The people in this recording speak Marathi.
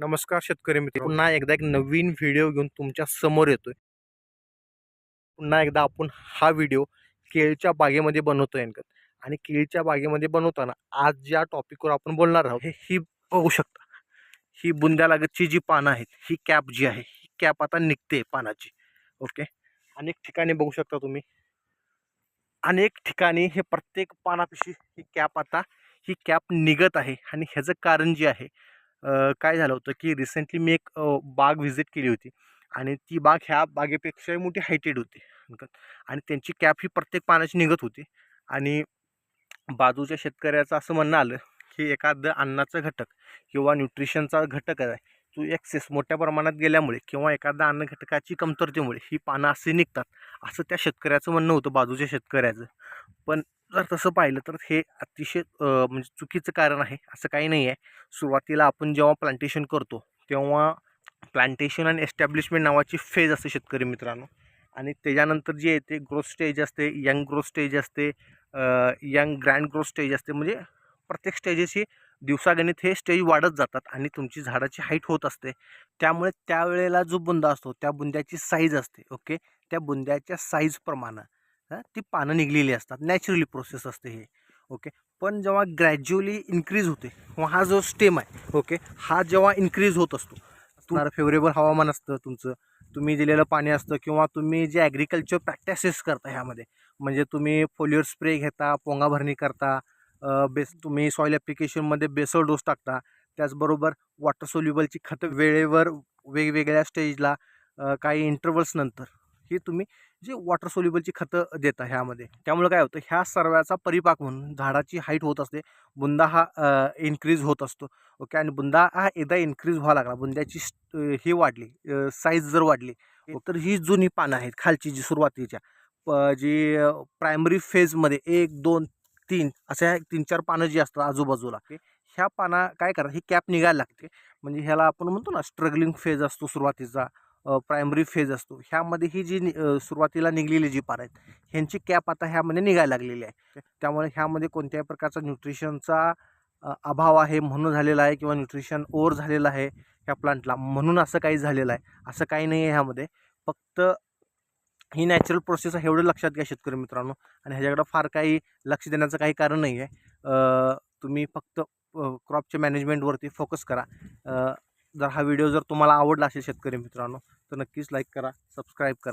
नमस्कार शेतकरी मित्र पुन्हा एकदा एक नवीन व्हिडिओ घेऊन तुमच्यासमोर येतोय. पुन्हा एकदा आपण हा व्हिडिओ केळीच्या बागेमध्ये बनवतोय अंकत आणि केळीच्या बागेमध्ये बनवताना आज ज्या टॉपिकवर आपण बोलणार आहोत हे ही बघू शकता. ही बुंद्यालागतची जी पानं आहेत ही कॅप जी आहे ही कॅप आता निघते पानाची. ओके अनेक ठिकाणी बघू शकता तुम्ही. अनेक ठिकाणी हे प्रत्येक पानापिशी ही कॅप आता ही कॅप निघत आहे. आणि ह्याचं कारण जे आहे काय झालं होतं की रिसेंटली मी एक बाग व्हिजिट केली होती आणि ती बाग ह्या बागेपेक्षाही मोठी हायटेड होती. आणि त्यांची कॅप ही प्रत्येक पानाची निघत होती आणि बाजूच्या शेतकऱ्याचं असं म्हणणं आलं की एखादं अन्नाचं घटक किंवा न्यूट्रिशनचा घटक आहे तो एक्सेस मोठ्या प्रमाणात गेल्यामुळे किंवा एखादा अन्न घटकाची कमतरतेमुळे ही पानं असे निघतात असं त्या शेतकऱ्याचं म्हणणं होतं बाजूच्या शेतकऱ्याचं. पण जर तसं पाहिलं तर हे अतिशय म्हणजे चुकीचं कारण आहे असं काही नाही आहे. सुरुवातीला आपण जेव्हा प्लांटेशन करतो तेव्हा प्लांटेशन आणि एस्टॅब्लिशमेंट नावाची फेज असते शेतकरी मित्रांनो. आणि त्याच्यानंतर जे येते ग्रोथ स्टेज असते यंग ग्रोथ स्टेज असते यंग ग्रँड ग्रोथ स्टेज असते. म्हणजे प्रत्येक स्टेजेसची दिवसागणित हे स्टेज वाढत जातात आणि तुमची झाडाची हाईट होत असते. त्यामुळे त्यावेळेला जो बुंदा असतो त्या बुंद्याची साईज असते ओके त्या बुंद्याच्या साईजप्रमाणे ती पानं निघलेली असतात. नॅचरली प्रोसेस असते हे. ओके पण जेव्हा ग्रॅज्युअली इन्क्रीज होते किंवा हा जो स्टेम आहे ओके हा जेव्हा इन्क्रीज होत असतो तुम्हाला फेवरेबल हवामान असतं तुमचं. तुम्ही दिलेलं पाणी असतं किंवा तुम्ही जे ॲग्रिकल्चर प्रॅक्टिसेस करता ह्यामध्ये म्हणजे तुम्ही फोलियर स्प्रे घेता पोंगा भरणी करता बेस तुम्ही सॉईल ॲप्लिकेशनमध्ये बेसळ डोस टाकता. त्याचबरोबर वॉटर सोल्युबलची खतं वेळेवर वेगवेगळ्या स्टेजला काही इंटरवल्स नंतर ही तुम्ही जी वॉटर सोल्युबलची खतं देता ह्यामध्ये. त्यामुळे काय होतं ह्या सर्वाचा परिपाक म्हणून झाडाची हाईट होत असते बुंदा हा इन्क्रीज होत असतो. ओके? आणि बुंदा हा एकदा इन्क्रीज व्हावा लागला बुंद्याची ही वाढली साईज जर वाढली तर ही जुनी पानं आहेत खालची जी सुरुवातीच्या. प- जी प्रायमरी फेजमध्ये एक दोन तीन अशा तीन चार पानं जी असतात आजूबाजूला ह्या पाना काय करा ही कॅप निघायला लागते. म्हणजे ह्याला आपण म्हणतो ना स्ट्रगलिंग फेज असतो सुरुवातीचा. प्रायमरी फेज असतो. ह्यामध्ये ही जी नि- सुरुवातीला निघलेली जी पार आहेत ह्यांची कॅप आता ह्यामध्ये निघायला लागलेली आहे. त्यामुळे ह्यामध्ये कोणत्याही प्रकारचा न्यूट्रिशनचा अभाव आहे म्हणून झालेला आहे किंवा न्यूट्रिशन ओव्हर झालेलं आहे ह्या प्लांटला म्हणून असं काही झालेलं आहे असं काही नाही आहे ह्यामध्ये. फक्त ही नॅचरल प्रोसेस आहे एवढं लक्षात घ्या शेतकरी मित्रांनो. आणि ह्याच्याकडं फार काही लक्ष देण्याचं काही कारण नाही आहे. तुम्ही फक्त क्रॉपच्या मॅनेजमेंटवरती फोकस करा. जर हा व्हिडिओ जर तुम्हाला आवडला असेल शेतकरी मित्रांनो तर नक्कीच लाईक करा सबस्क्राईब करा.